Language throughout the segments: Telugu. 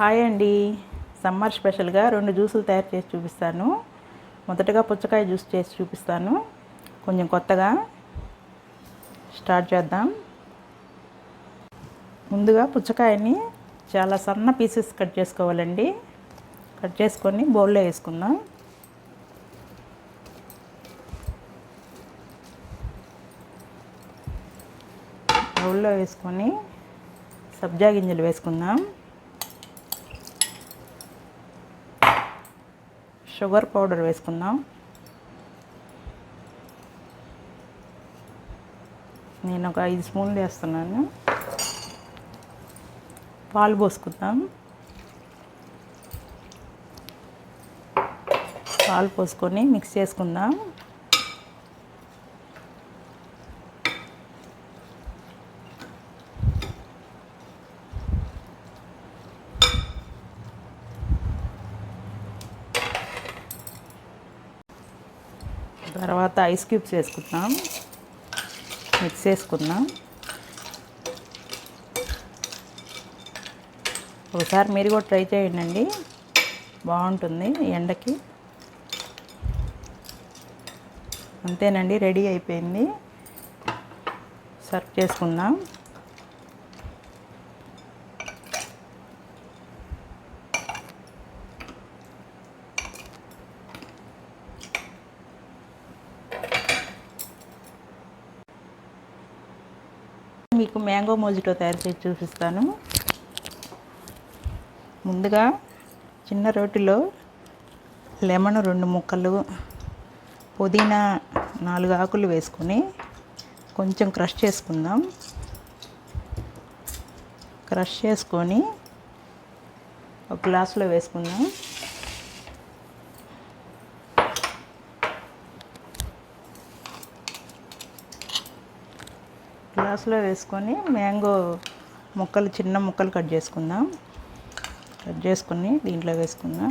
హాయ్ అండి. సమ్మర్ స్పెషల్గా రెండు జ్యూసులు తయారు చేసి చూపిస్తాను. మొదటగా పుచ్చకాయ జ్యూస్ చేసి చూపిస్తాను. కొంచెం కొత్తగా స్టార్ట్ చేద్దాం. ముందుగా పుచ్చకాయని చాలా సన్న పీసెస్ కట్ చేసుకోవాలండి. కట్ చేసుకొని బౌల్లో వేసుకుందాం. బౌల్లో వేసుకొని సబ్జా గింజలు వేసుకుందాం. షుగర్ పౌడర్ వేసుకుందాం. నేను ఒక ఐదు స్పూన్లు వేస్తున్నాను. పాలు పోసుకుందాం. పాలు పోసుకొని మిక్స్ చేసుకుందాం. తర్వాత ఐస్ క్యూబ్స్ వేసుకుందాం. మిక్స్ చేసుకుందాం. ఒకసారి మీరు కూడా ట్రై చేయండి బాగుంటుంది ఎండకి. అంతేనండి రెడీ అయిపోయింది. సర్వ్ చేసుకుందాం. మీకు మ్యాంగో మోజిటో తయారు చేసి చూపిస్తాను. ముందుగా చిన్న రోటిలో లెమన్ రెండు ముక్కలు పుదీనా నాలుగు ఆకులు వేసుకొని కొంచెం క్రష్ చేసుకుందాం. క్రష్ చేసుకొని ఒక గ్లాసులో వేసుకుందాం. గ్లాసులో వేసుకొని మ్యాంగో ముక్కలు చిన్న ముక్కలు కట్ చేసుకుందాం. కట్ చేసుకుని దీంట్లో వేసుకుందాం.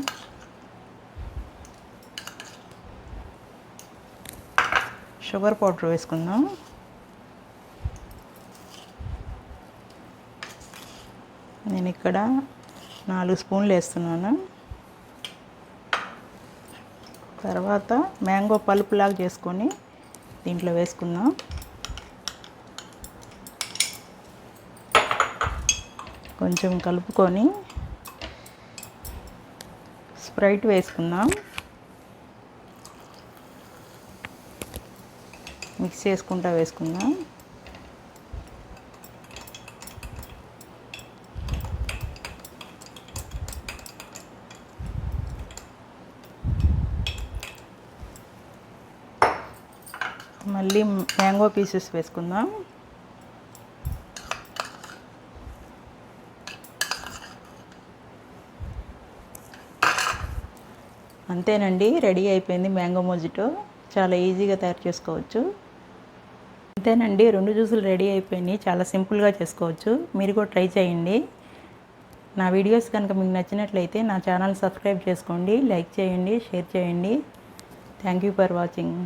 షుగర్ పౌడర్ వేసుకుందాం. నేను ఇక్కడ నాలుగు స్పూన్లు వేస్తున్నాను. తర్వాత మ్యాంగో పలుపులాగా చేసుకొని దీంట్లో వేసుకుందాం. కొంచెం కలుపుకొని స్ప్రైట్ వేసుకుందాం. మిక్స్ చేసుకుంటా వేసుకుందాం. మళ్ళీ మ్యాంగో పీసెస్ వేసుకుందాం. అంతేనండి రెడీ అయిపోయింది మ్యాంగో మోజిటో. చాలా ఈజీగా తయారు చేసుకోవచ్చు. అంతేనండి రెండు జ్యూసులు రెడీ అయిపోయినాయి. చాలా సింపుల్గా చేసుకోవచ్చు. మీరు కూడా ట్రై చేయండి. నా వీడియోస్ కనుక మీకు నచ్చినట్లయితే నా ఛానల్ సబ్స్క్రైబ్ చేసుకోండి లైక్ చేయండి షేర్ చేయండి. Thank you for watching.